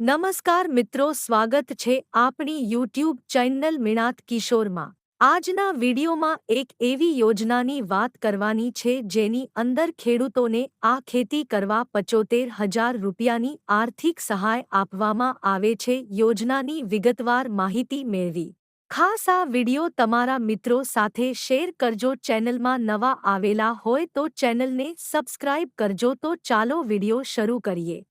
નમસ્કાર મિત્રો, સ્વાગત છે આપણી યુટ્યુબ ચેનલ મિણાત કિશોરમાં. આજના વિડીયોમાં એક એવી યોજનાની વાત કરવાની છે જેની અંદર ખેડૂતોને આ ખેતી કરવા પચોતેર હજાર રૂપિયાની આર્થિક સહાય આપવામાં આવે છે. યોજનાની વિગતવાર માહિતી મેળવી. ખાસ આ વીડિયો તમારા મિત્રો સાથે શેર કરજો. ચેનલમાં નવા આવેલા હોય તો ચેનલને સબસ્ક્રાઇબ કરજો. તો ચાલો વીડિયો શરૂ કરીએ.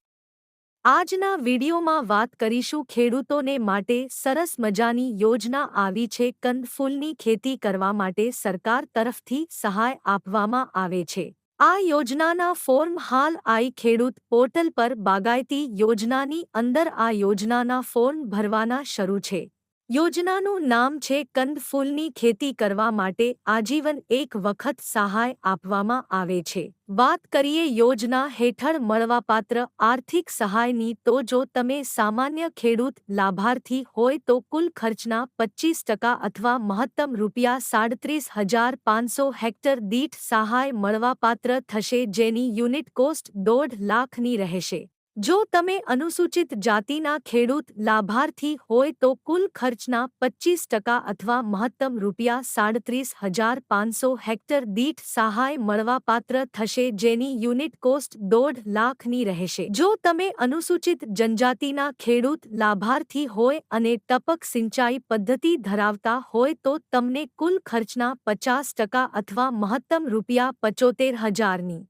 આજના વિડીયોમાં વાત કરીશું ખેડૂતોને માટે સરસ મજાની યોજના આવી છે કંદફૂલની ખેતી કરવા માટે સરકાર તરફથી સહાય આપવામાં આવે છે. આ યોજનાના ફોર્મ હાલ આઈ ખેડૂત પોર્ટલ પર બાગાયતી યોજનાની અંદર આ યોજનાના ફોર્મ ભરવાના શરૂ છે. યોજનાનું નામ છે કંદફૂલની ખેતી કરવા માટે આજીવન એક વખત સહાય આપવામાં આવે છે. વાત કરીએ યોજના હેઠળ મળવાપાત્ર આર્થિક સહાયની તો જો તમે સામાન્ય ખેડૂત લાભાર્થી હોય તો કુલ ખર્ચના પચીસ ટકા અથવા મહત્તમ રૂપિયા સાડત્રીસ હજાર પાંચસો હેક્ટર દીઠ સહાય મળવાપાત્ર થશે જેની યુનિટ કોસ્ટ દોઢ લાખની રહેશે. જો તમે અનુસૂચિત જાતિના ખેડૂત લાભાર્થી હોય તો કુલ ખર્ચના પચીસ ટકા અથવા મહત્તમ રૂપિયા સાડત્રીસ હજાર પાંચસો હેક્ટર દીઠ સહાય મળવાપાત્ર થશે જેની યુનિટ કોસ્ટ દોઢ લાખની રહેશે. જો તમે અનુસૂચિત જનજાતિના ખેડૂત લાભાર્થી હોય અને ટપક સિંચાઈ પદ્ધતિ ધરાવતા હોય તો તમને કુલ ખર્ચના પચાસ ટકા અથવા મહત્તમ રૂપિયા પચોતેર હજારની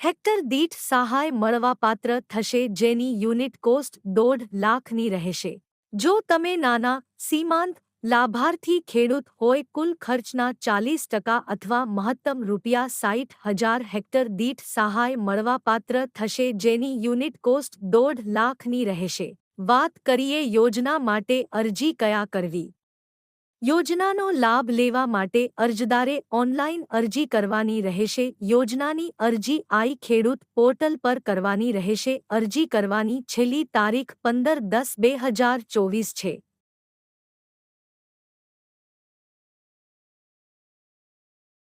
હેક્ટર દીઠ સહાય મળવાપાત્ર થશે જેની યુનિટ કોસ્ટ દોઢ લાખની રહેશે. જો તમે નાના, સીમાંત, લાભાર્થી ખેડૂત હોય, કુલ ખર્ચના ચાલીસ ટકા અથવા મહત્તમ રૂપિયા સાઠ હજાર હેક્ટર દીઠ સહાય મળવાપાત્ર થશે જેની યુનિટ કોસ્ટ દોઢ લાખની રહેશે. વાત કરીએ યોજના માટે અરજી કયા કરવી? યોજનાનો લાભ લેવા માટે અરજદારે ઓનલાઈન અરજી કરવાની રહેશે. યોજનાની અરજી આઈ ખેડૂત પોર્ટલ પર કરવાની રહેશે. અરજી કરવાની છેલ્લી તારીખ પંદર દસ બે હજાર ચોવીસ છે.